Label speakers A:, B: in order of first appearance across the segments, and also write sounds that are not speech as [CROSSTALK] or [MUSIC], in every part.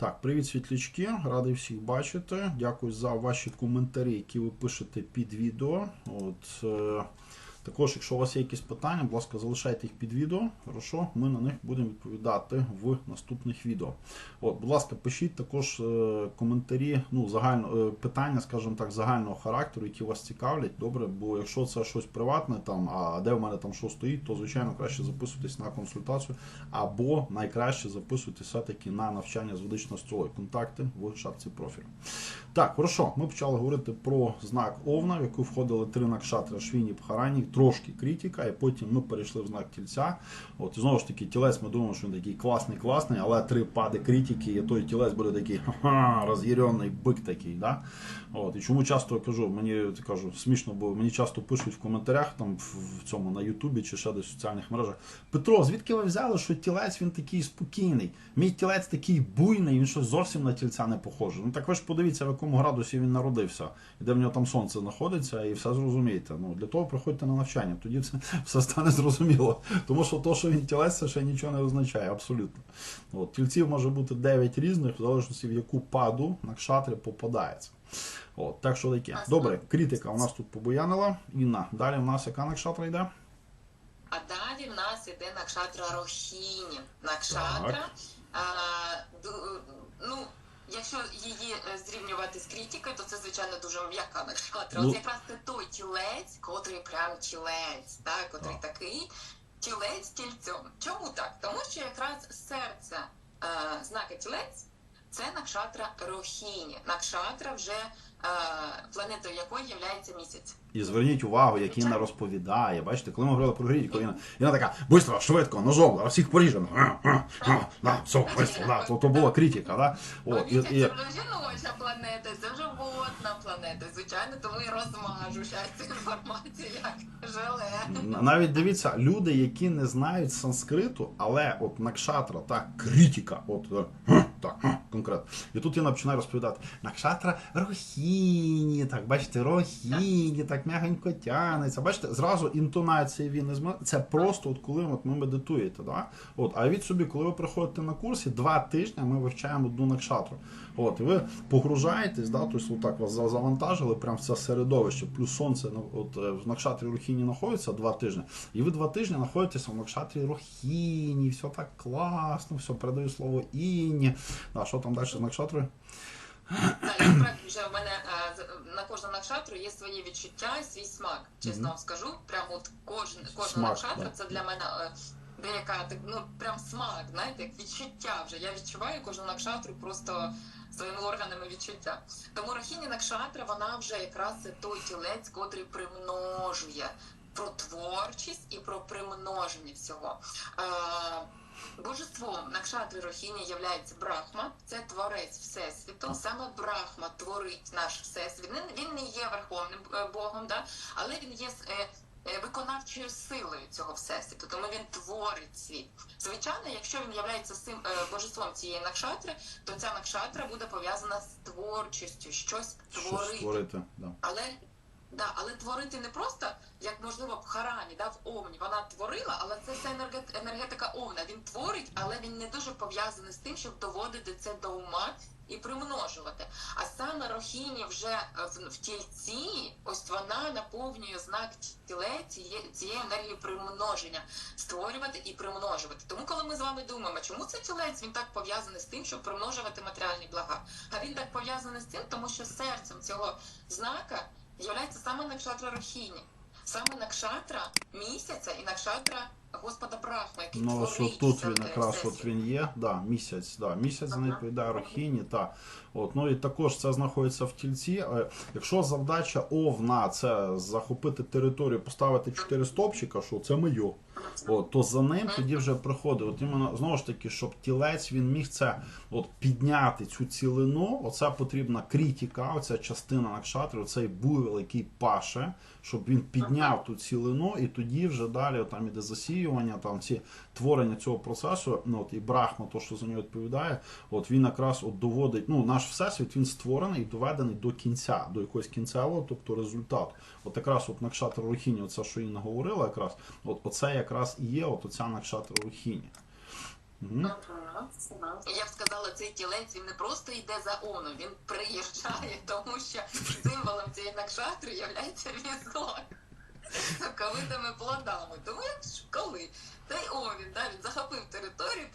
A: Так, привіт, світлячки. Радий всіх бачити. Дякую за ваші коментарі, які ви пишете під відео. От, е, також, якщо у вас є якісь питання, будь ласка, залишайте їх під відео. Хорошо, ми на них будемо відповідати в наступних відео. От, будь ласка, пишіть також е, коментарі, ну, загально, е, питання, скажімо так, загального характеру, які вас цікавлять. Добре, бо якщо це щось приватне, там, а де в мене там що стоїть, то звичайно краще записуйтесь на консультацію, або найкраще записуйтесь все-таки на навчання з ведичного строю. Контакти в шапці профілю. Так, хорошо, ми почали говорити про знак Овна, в яку входили три накшатри Швіні, Пхарані, трошки критика, і потім ми перейшли в знак тільця. От знову ж таки, тілець ми думаємо, що він такий класний, класний, але три пади критики, і той тілець буде такий ха-ха, роз'ярений бик такий. Да? От, і чому часто кажу, мені кажу, смішно, бо мені часто пишуть в коментарях там в, цьому на Ютубі чи ще десь в соціальних мережах. Петро, звідки ви взяли, що тілець він такий спокійний? Мій тілець такий буйний, він що зовсім на тільця не похожий. Ну так ви ж подивіться, в якому градусі він народився, і де в нього там сонце знаходиться, і все зрозумієте. Ну для того приходьте на навчання, тоді все, все стане зрозуміло. Тому що то, що він тілець, це ще нічого не означає, абсолютно. От, тільців може бути 9 різних, в залежності в яку паду на кшатрі попадається. От, так що таке. Добре, критика у нас тут побоянила. Інна, далі в нас яка накшатра йде?
B: А далі в нас іде накшатра Рохіні. Накшатра, а, ну, якщо її е, зрівнювати з критикою, то це, звичайно, дуже м'яка.
A: Ну.
B: От якраз це той тілець, котрий прям тілець, так, котрий
A: а.
B: такий тілець тільцем. Чому так? Тому що якраз серце е, знака тілець це накшатра Рохіні. Накшатра вже планетою якої є місяць.
A: І зверніть увагу, як Інна розповідає. Бачите, коли ми говорили про критику, Інна, Інна така, швидко, швидко, ножом, зараз всіх поріжемо. Да, все, швидко, да. То, то була критика, да? От, і, і,
B: це вже жіноча планета, це вже водна планета. Звичайно, тому і розмажу цю інформацію як желе.
A: Навіть дивіться, люди, які не знають санскриту, але от накшатра, так, критика, от е, так, конкретно. І тут я починаю розповідати. Накшатра рохіні, так, бачите, рохіні, так м'ягенько тянеться. Бачите, зразу інтонації він не змінила. Це просто от коли от ми медитуєте. Да? От, а від собі, коли ви приходите на курсі, два тижні ми вивчаємо одну накшатру. От, і ви погружаєтесь, да, тобто отак вас за- завантажили прямо в це середовище, плюс сонце ну, от, е, в накшатрі Рухіні знаходиться два тижні, і ви два тижні знаходитеся в накшатрі Рухіні, все так класно, все, передаю слово Інні. Да, що там далі з накшатрою?
B: Так, насправді вже в мене е, на кожну накшатру є свої відчуття і свій смак. Чесно вам скажу, прямо от кожен, кожна
A: Смак,
B: накшатра це для мене е, деяка так, ну прям смак, знаєте, як відчуття вже. Я відчуваю кожну накшатру просто своїми органами відчуття. Тому рахіні накшатра, вона вже якраз це той тілець, котрий примножує про творчість і про примноження всього. Е, Божеством Накшатри Рохіні являється Брахма, це творець Всесвіту. Саме Брахма творить наш всесвіт. Він, не є верховним е, Богом, да? але він є е, виконавчою силою цього всесвіту, тому він творить світ. Звичайно, якщо він цим е, божеством цієї накшатри, то ця накшатра буде пов'язана з творчістю, щось
A: Щось
B: творити.
A: створити. Да.
B: Але да, але творити не просто як можливо в Харані, да, в Овні. Вона творила, але це все енерге- енергетика Овна. Він творить, але він не дуже пов'язаний з тим, щоб доводити це до ума і примножувати. А саме Рохіні вже е, в, в тільці, ось вона наповнює знак тіле цієї, цієї енергії примноження, створювати і примножувати. Тому, коли ми з вами думаємо, чому це тілець він так пов'язаний з тим, щоб примножувати матеріальні блага. А він так пов'язаний з тим, тому що серцем цього знака являється саме накшатра рухіні, Саме накшатра місяця і накшатра Господа Брахма, який
A: Ну,
B: творить
A: тут він якраз от він є, да, місяць, да, місяць
B: Ага.
A: не відповідає Рохіні, та. От, ну і також це знаходиться в тільці. Е, Якщо завдача Овна це захопити територію, поставити чотири стопчика, що це моє, от, то за ним тоді вже приходить. От іменно знову ж таки, щоб тілець він міг це от підняти цю цілину. Оце потрібна критика, оця частина накшатри, оцей буйвол, який паше, щоб він підняв ту цілину, і тоді вже далі от, там іде засіювання, там ці творення цього процесу. Ну от і Брахма, то що за нього відповідає, от він якраз от доводить. Ну наш всесвіт він створений і доведений до кінця, до якогось кінцевого, тобто результату. От якраз от Накшатра Рухіні, оце що Інна говорила, якраз, от оце якраз і є от оця Накшатра Рухіні. Мгм.
B: І я б сказала, цей тілець він не просто йде за оно, він приїжджає, тому що символом цієї накшатри є візок з соковитими плодами. Тому як ж коли цей овін да, він захопив територію,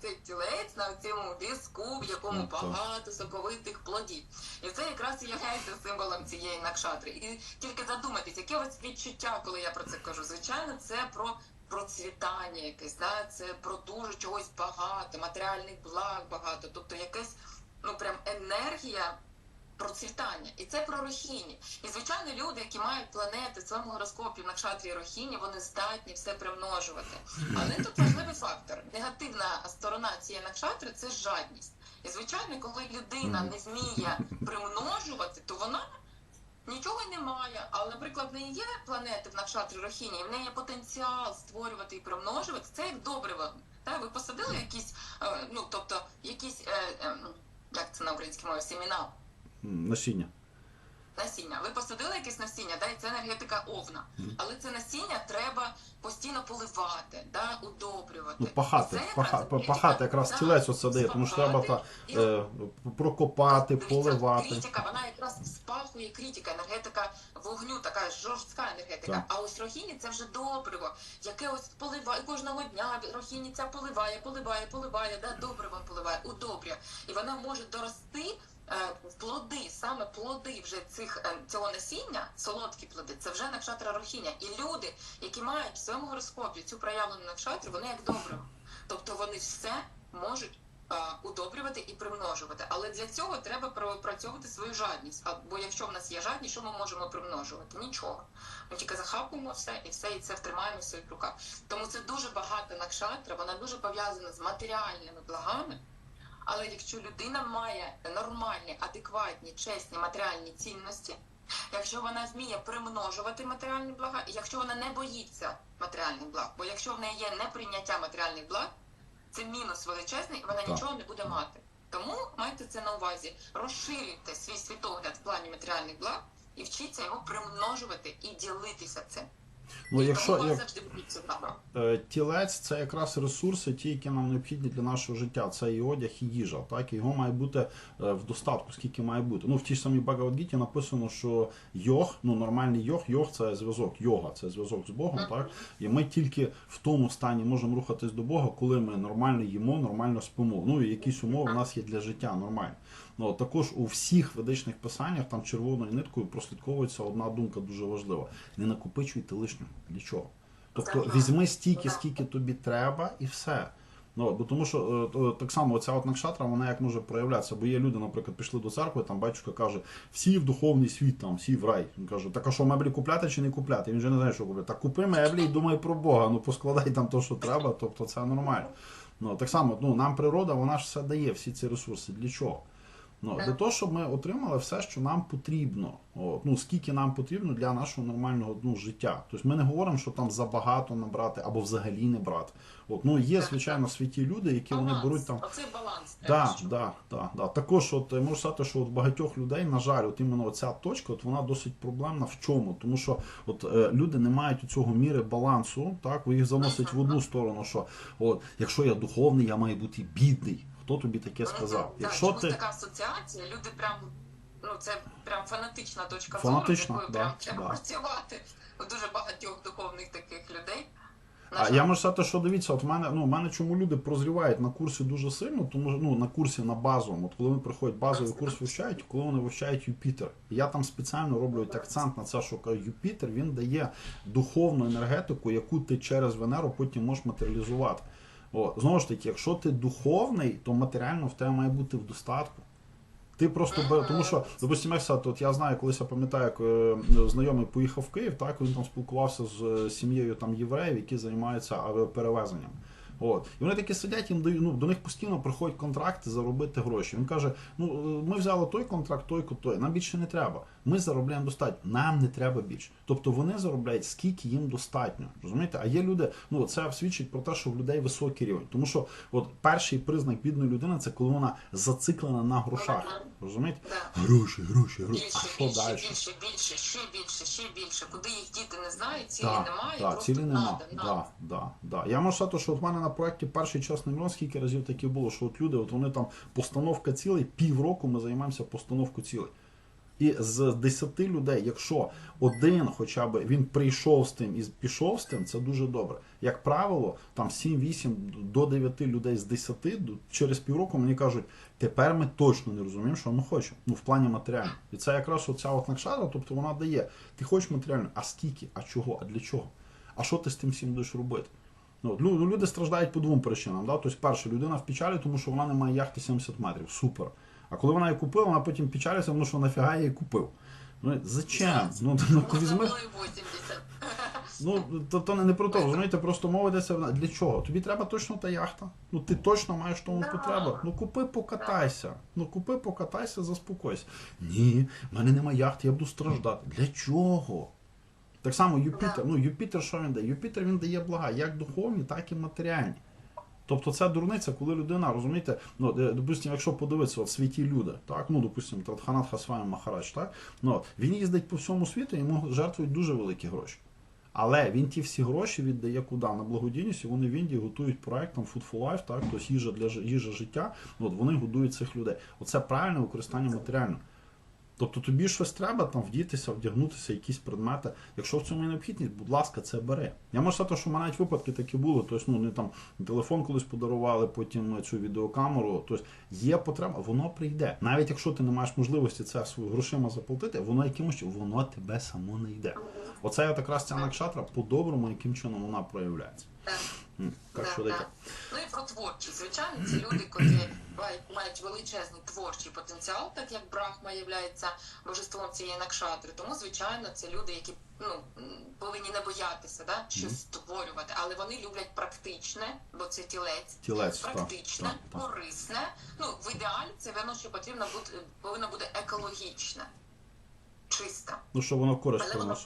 B: цей тілець на цьому візку, в якому
A: Ну,
B: багато соковитих плодів. І це якраз і є символом цієї накшатри. І тільки задумайтесь, яке у вас відчуття, коли я про це кажу? Звичайно, це про процвітання якесь, да? це про дуже чогось багато, матеріальних благ багато, тобто якась ну прям енергія процвітання. І це про рохіні. І звичайно, люди, які мають планети в своєму гороскопі на кшатрі рохіні, вони здатні все примножувати. Але тут важливий фактор. Негативна сторона цієї накшатри це жадність. І звичайно, коли людина не вміє примножувати, то вона нічого й не має. Але, наприклад, в неї є планети в накшатрі Рохіні, і в неї є потенціал створювати і примножувати. Це як добриво. Так, ви посадили якісь, е, ну тобто, якісь, е, ем, як це на українській мові, семіна,
A: Насіння.
B: насіння. Ви посадили якесь насіння, да, і це енергетика овна. Але це насіння треба постійно поливати, да, удобрювати.
A: Ну, пахати,
B: І це якраз
A: паха, пахати якраз
B: да,
A: тілець оце тому що треба та, е, прокопати,
B: Дивіться,
A: поливати.
B: Критика, вона якраз спахує критика, енергетика вогню, така жорстка енергетика.
A: Так.
B: А ось рохіні це вже добриво, яке ось поливає кожного дня. Рохіні ця поливає, поливає, поливає, да, добривом поливає, удобрює. І вона може дорости. Е, Плоди, саме плоди вже цих е, цього насіння, солодкі плоди, це вже накшатра рохіня. І люди, які мають в своєму гороскопі цю проявлену накшатру, вони як добриво. Тобто вони все можуть удобрювати і примножувати. Але для цього треба пропрацьовувати свою жадність. Бо якщо в нас є жадність, що ми можемо примножувати? Нічого. Ми тільки захапуємо все і все, і це втримаємо в своїх руках. Тому це дуже багата накшатра, вона дуже пов'язана з матеріальними благами. Але якщо людина має нормальні, адекватні, чесні матеріальні цінності, якщо вона вміє примножувати матеріальні блага, і якщо вона не боїться матеріальних благ, бо якщо в неї є неприйняття матеріальних благ, це мінус величезний, і вона
A: Так.
B: нічого не буде мати. Тому майте це на увазі, розширюйте свій світогляд в плані матеріальних благ і вчіться його примножувати і ділитися цим.
A: Ну, якщо як,
B: завжди будуть це
A: е, тілець це якраз ресурси, ті, які нам необхідні для нашого життя. Це і одяг, і їжа. Так, його має бути е, в достатку, скільки має бути. Ну, в тій ж самій Багавадгіті написано, що йог, ну нормальний йог, йог це зв'язок, йога це зв'язок з Богом. Так, і ми тільки в тому стані можемо рухатись до Бога, коли ми нормально їмо, нормально спимо. Ну і якісь умови у нас є для життя нормально. Ну, також у всіх ведичних писаннях там червоною ниткою прослідковується одна думка дуже важлива: не накопичуйте лишнього. Для чого? Тобто візьми стільки, скільки тобі треба, і все. Ну, бо тому що е, так само оця от накшатра, вона як може проявлятися. Бо є люди, наприклад, пішли до церкви, там батюшка каже, всі в духовний світ, там, всі в рай. Він каже, так а що меблі купляти чи не купляти? Він вже не знає, що купляти. Так купи меблі і думай про Бога. Ну поскладай там то, що треба, тобто це нормально. Ну, так само, ну, нам природа, вона ж все дає, всі ці ресурси. Для чого? Ну, для того, щоб ми отримали все, що нам потрібно. От, ну, скільки нам потрібно для нашого нормального ну, життя. Тобто ми не говоримо, що там забагато набрати або взагалі не брати. От, ну, є, звичайно, святі люди, які вони беруть там.
B: Оцей баланс.
A: Да, да, да, да. Також от можу сказати, що от багатьох людей, на жаль, от іменно ця точка, от вона досить проблемна в чому? Тому що от е, люди не мають у цього міри балансу, так, їх заносить в одну сторону, що от, якщо я духовний, я маю бути бідний. Хто тобі таке сказав?
B: Ну,
A: Якщо
B: чомусь
A: ти
B: така асоціація, люди прям ну це прям фанатична точка
A: Фанатична,
B: зору, якою
A: да,
B: прям треба
A: да.
B: працювати у дуже багатьох духовних таких людей.
A: А я можу сказати, що дивіться, от в мене, ну, в мене чому люди прозрівають на курсі дуже сильно, тому ну, на курсі на базовому, от коли вони приходять базовий курс вивчають, коли вони вивчають Юпітер. Я там спеціально роблю от акцент на це, що Юпітер він дає духовну енергетику, яку ти через Венеру потім можеш матеріалізувати. О, знову ж таки, якщо ти духовний, то матеріально в тебе має бути в достатку. Ти просто бере, тому що, допустимо, як сказати, от я знаю, колись я пам'ятаю, як е, знайомий поїхав в Київ, так він там спілкувався з е, сім'єю там євреїв, які займаються авіаперевезенням. От. І вони такі сидять, їм дають, ну, до них постійно приходять контракти заробити гроші. Він каже: ну е, ми взяли той контракт, той той, нам більше не треба. Ми заробляємо достатньо, нам не треба більше. Тобто вони заробляють скільки їм достатньо. Розумієте? А є люди, ну це свідчить про те, що в людей високий рівень. Тому що от перший признак бідної людини це коли вона зациклена на грошах. Розумієте?
B: Да.
A: Гроші, гроші, гроші.
B: Більше,
A: А що
B: більше,
A: далі?
B: більше, більше, ще більше, ще більше. Куди їх діти не знають, цілі
A: да,
B: немає,
A: Да,
B: просто
A: цілі нема.
B: надо, надо.
A: Да, да, да. Я можу сказати, що от в мене, на проєкті перший час не мільйон, скільки разів таке було, що от люди, от вони там постановка цілей, півроку ми займаємося постановкою цілей. І з 10 людей, якщо один хоча б він прийшов з тим і пішов з тим, це дуже добре. Як правило, там 7-8 до 9 людей з 10 через півроку мені кажуть, тепер ми точно не розуміємо, що ми хочемо. Ну, в плані матеріально. І це якраз оця от накшара, тобто вона дає. Ти хочеш матеріально, а скільки, а чого, а для чого? А що ти з тим всім будеш робити? Ну, ну, люди страждають по двом причинам. Да? Тобто, перше, людина в печалі, тому що вона не має яхти 70 метрів. Супер. А коли вона її купила, вона потім печалиться, тому що нафіга я її купив. Ну, зачем? Ну, ну візьми.
B: було і 80.
A: Ну, то, то не, не про те, розумієте, просто мова йдеться для чого? Тобі треба точно та яхта. Ну ти точно маєш тому
B: Да.
A: потребу. Ну купи, покатайся. Ну купи, покатайся, заспокойся. Ні, в мене немає яхти, я буду страждати. Для чого? Так само Юпітер.
B: Да.
A: Ну, Юпітер що він дає? Юпітер він дає блага, як духовні, так і матеріальні. Тобто це дурниця, коли людина, розумієте, ну, е, допустимо, якщо подивитися, от святі люди, так, ну, допустимо, Тадханат Хасвами Махарадж, так, ну, він їздить по всьому світу, йому жертвують дуже великі гроші. Але він ті всі гроші віддає куди? На благодійність, і вони в Індії готують проект там Food for Life, так, тобто їжа для їжа життя, ну, от вони годують цих людей. Оце правильне використання матеріально. Тобто тобі щось треба там вдітися, вдягнутися, якісь предмети. Якщо в цьому є необхідність, будь ласка, це бери. Я можу сказати, що в мене навіть випадки такі були. Тобто, ну не там телефон колись подарували, потім цю відеокамеру. Тобто є потреба, воно прийде. Навіть якщо ти не маєш можливості це грошима заплатити, воно якимось воно тебе само не йде. Оце от якраз ця накшатра по-доброму, яким чином вона проявляється.
B: Так. Да,
A: що
B: да. Ну і про творчість. Звичайно, це люди, котрі мають, величезний творчий потенціал, так як Брахма є божеством цієї накшатри. Тому, звичайно, це люди, які ну, повинні не боятися да, щось створювати, але вони люблять практичне, бо це тілець.
A: Тілець, так,
B: практичне,
A: так, так.
B: корисне. Ну, в ідеалі це воно, що потрібно бути, повинно бути екологічне, чисте.
A: Ну що воно користь
B: Але воно-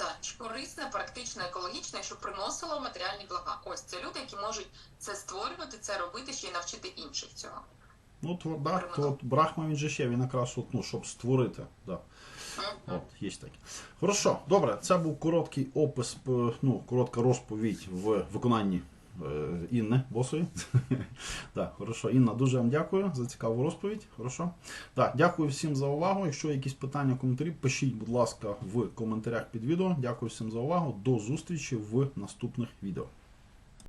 A: Так,
B: корисне, практичне, екологічне, що приносило матеріальні блага. Ось це люди, які можуть це створювати, це робити, ще й навчити інших цього.
A: Ну, то, да, то от Брахма він же ще, він якраз от, ну, щоб створити. Да.
B: Мгм.
A: От, є таке. Хорошо, добре, це був короткий опис, ну, коротка розповідь в виконанні е, Інни Босої. так, [LAUGHS] хорошо. Інна, дуже вам дякую за цікаву розповідь. Хорошо. Так, дякую всім за увагу. Якщо якісь питання, коментарі, пишіть, будь ласка, в коментарях під відео. Дякую всім за увагу. До зустрічі в наступних відео.